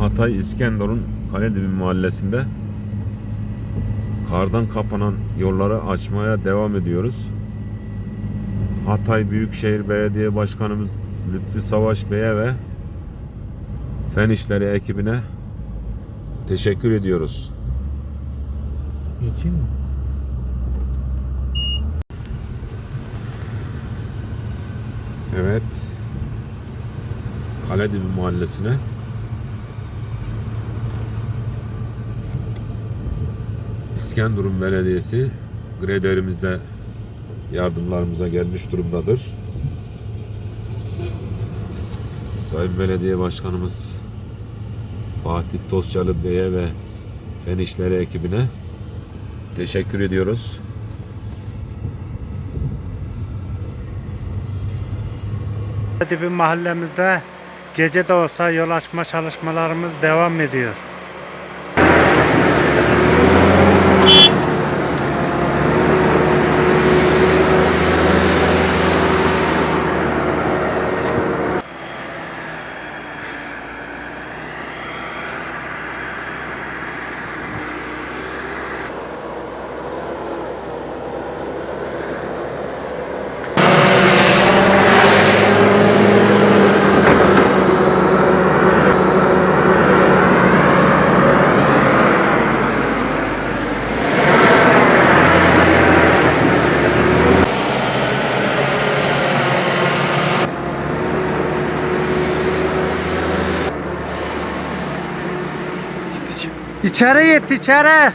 Hatay İskenderun Kaledibi mahallesinde kardan kapanan yolları açmaya devam ediyoruz. Hatay Büyükşehir Belediye Başkanımız Lütfi Savaş Bey'e ve Fen İşleri ekibine teşekkür ediyoruz. Geçeyim mi? Evet. Kaledibi mahallesine İskenderun Belediyesi grederimizde yardımlarımıza gelmiş durumdadır. Sayın Belediye Başkanımız Fatih Tozçalı Bey'e ve Fen İşleri ekibine teşekkür ediyoruz. Hadi bir mahallemizde gece de olsa yol açma çalışmalarımız devam ediyor. İçeri git içeri.